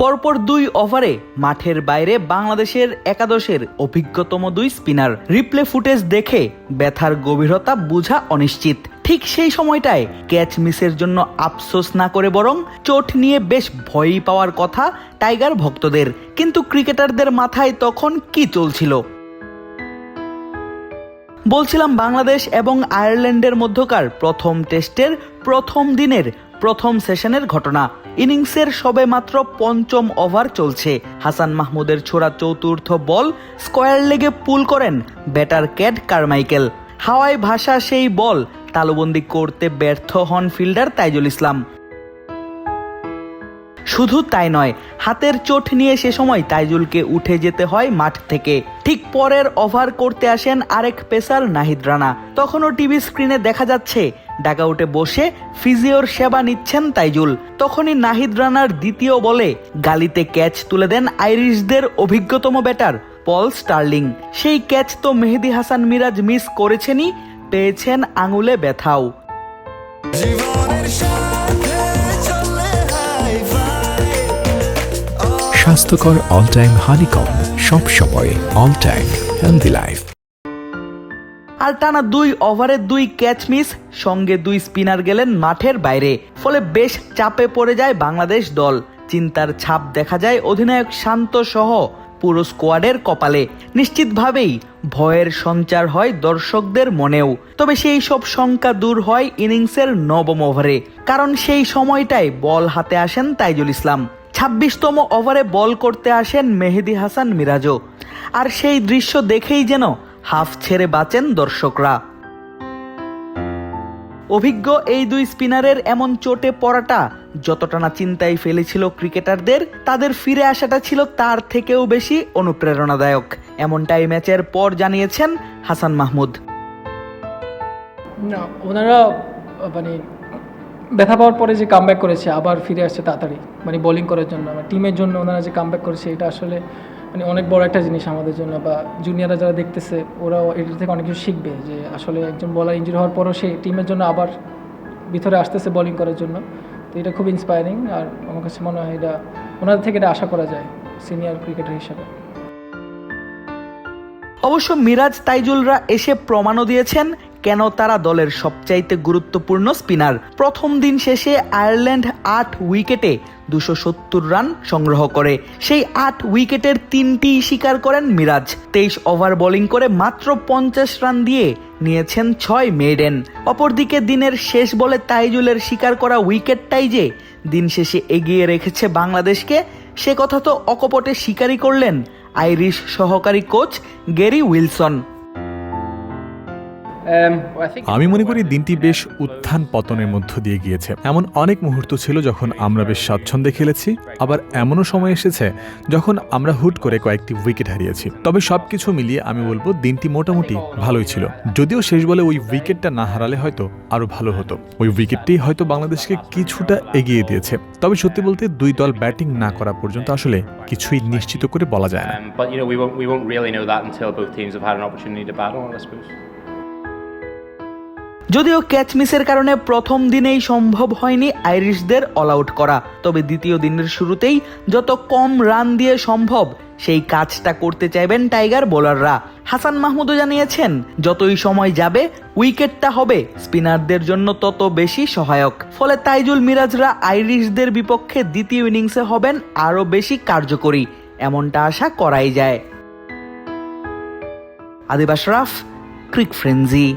পরপর দুই ওভারে মাঠের বাইরে বাংলাদেশের একাদশের অভিজ্ঞতম দুই স্পিনার। রিপ্লে ফুটেজ দেখে ব্যথার গভীরতা বোঝা অনিশ্চিত। ঠিক সেই সময়টায় ক্যাচ মিসের জন্য আফসোস না করে বরং চোট নিয়ে বেশ ভয়ই পাওয়ার কথা টাইগার ভক্তদের। কিন্তু ক্রিকেটারদের মাথায় তখন কি চলছিল? বলছিলাম বাংলাদেশ এবং আয়ারল্যান্ডের মধ্যকার প্রথম টেস্টের প্রথম দিনের প্রথম সেশনের ঘটনা। ইনিংসের সবে মাত্র পঞ্চম ওভার চলছে। হাসান মাহমুদের ছোড়া চতুর্থ বল স্কোয়ার লেগে পুল করেন ব্যাটার ক্যাড কারমাইকেল। হাওয়ায় ভাষা সেই বল, তালুবন্দি করতে ব্যর্থ হন ফিল্ডার তাইজুল ইসলাম। শুধু তাই নয়, হাতের চোট নিয়ে সে সময় তাইজুলকে উঠে যেতে হয় মাঠ থেকে। ঠিক পরের ওভার করতে আসেন আরেক পেসার নাহিদ রানা। তখনও টিভি স্ক্রিনে দেখা যাচ্ছে ডাগাউটে বসে ফিজিওর সেবা নিচ্ছেন তাইজুল। তখনই নাহিদ রানার দ্বিতীয় বলে গালিতে ক্যাচ তুলে দেন আইরিশদের অভিজ্ঞতম ব্যাটার পল স্টার্লিং। সেই ক্যাচ তো মেহেদি হাসান মিরাজ মিস করেছেনই পেয়েছেন আঙুলে ব্যথাও। স্বাস্থ্যকর অল টাইম হানিকম সব সময় অল টাইম হেলদি লাইফ। আর টানা দুই ওভারে দুই ক্যাচ মিস সঙ্গে দুই স্পিনার গেলেন মাঠের বাইরে। ফলে বেশ চাপে পড়ে যায় বাংলাদেশ দল। চিন্তার ছাপ দেখা যায় অধিনায়ক শান্ত সহ পুরো স্কোয়াডের কপালে। নিশ্চিতভাবেই ভয়ের সঞ্চার হয় দর্শকদের মনেও। তবে সেই সব শঙ্কা দূর হয় ইনিংসের নবম ওভারে। কারণ সেই সময়টায় বল হাতে আসেন তাইজুল ইসলাম। ছাব্বিশতম ওভারে বল করতে আসেন মেহেদি হাসান মিরাজও। আর সেই দৃশ্য দেখেই যেন হাফ ছেড়ে বাঁচেন দর্শকরা। অভিজ্ঞ এই দুই স্পিনারের এমন চোটে পড়াটা যতটা না চিন্তায় ফেলেছিল ক্রিকেটারদের, তাদের ফিরে আসাটা ছিল তার থেকেও বেশি অনুপ্রেরণাদায়ক। এমনটাই ম্যাচের পর জানিয়েছেন হাসান মাহমুদ। না, ওনারা মানে ব্যথা পাওয়ার পরে যে কামব্যাক করেছে, আবার ফিরে আসছে তাড়াতাড়ি মানে বোলিং করার জন্য। টিমের জন্য ওনারা যে কামব্যাক করেছে, এটা আসলে মানে অনেক বড় একটা জিনিস আমাদের জন্য বা জুনিয়ররা যারা দেখতেছে, ওরাও এটা থেকে অনেক কিছু শিখবে যে আসলে একজন বলার ইঞ্জুরি হওয়ার পরও সে টিমের জন্য আবার ভিতরে আসতেছে বোলিং করার জন্য। তো এটা খুব ইন্সপায়ারিং আর আমার কাছে মনে হয় এটা ওনাদের থেকে এটা আশা করা যায় সিনিয়র ক্রিকেটার হিসাবে। অবশ্য মিরাজ তাইজুলরা এসে প্রমাণও দিয়েছেন কেন তারা দলের সবচাইতে গুরুত্বপূর্ণ স্পিনার? প্রথম দিন শেষে আয়ারল্যান্ড আট উইকেটে দুশো সত্তর রান সংগ্রহ করে। সেই আট উইকেটের তিনটি শিকার করেন মিরাজ। তেইশ ওভার বোলিং করে মাত্র পঞ্চাশ রান দিয়ে নিয়েছেন ছয় মেডেন অপরদিকে দিনের শেষ বলে তাইজুলের শিকার করা উইকেটটাই যে দিন শেষে এগিয়ে রেখেছে বাংলাদেশকে, সে কথা তো অকপটে স্বীকারই করলেন আইরিশ সহকারী কোচ গেরি উইলসন। আমি মনে করি দিনটি বেশ উত্থান পতনের মধ্য দিয়ে গিয়েছে। এমন অনেক মুহূর্ত ছিল যখন আমরা বেশ স্বাচ্ছন্দ্যে খেলেছি আবার এমনও সময় এসেছে যখন আমরা হুট করে কয়েকটি উইকেট হারিয়েছি। তবে সবকিছু মিলিয়ে আমি বলব দিনটি মোটামুটি ভালোই ছিল। যদিও শেষ বলে ওই উইকেটটা না হারালে হয়তো আরও ভালো হতো। ওই উইকেটটি হয়তো বাংলাদেশকে কিছুটা এগিয়ে দিয়েছে। তবে সত্যি বলতে দুই দল ব্যাটিং না করা পর্যন্ত আসলে কিছুই নিশ্চিত করে বলা যায় না। যদিও ক্যাচ মিসের কারণে প্রথম দিনেই সম্ভব হয়নি আইরিশদের অল আউট করা, তবে দ্বিতীয় দিনের শুরুতেই যত কম রান দিয়ে সম্ভব সেই কাজটা করতে চাইবেন টাইগার বোলাররা। হাসান মাহমুদও জানিয়েছেন, যতই সময় যাবে, উইকেটটা হবে, স্পিনারদের জন্য তত বেশি সহায়ক। ফলে তাইজুল মিরাজরা আইরিশদের বিপক্ষে দ্বিতীয় ইনিংসে হবেন আরও বেশি কার্যকরী, এমনটা আশা করাই যায়। আদিবাস রাফ, ক্রিক ফ্রেন্জি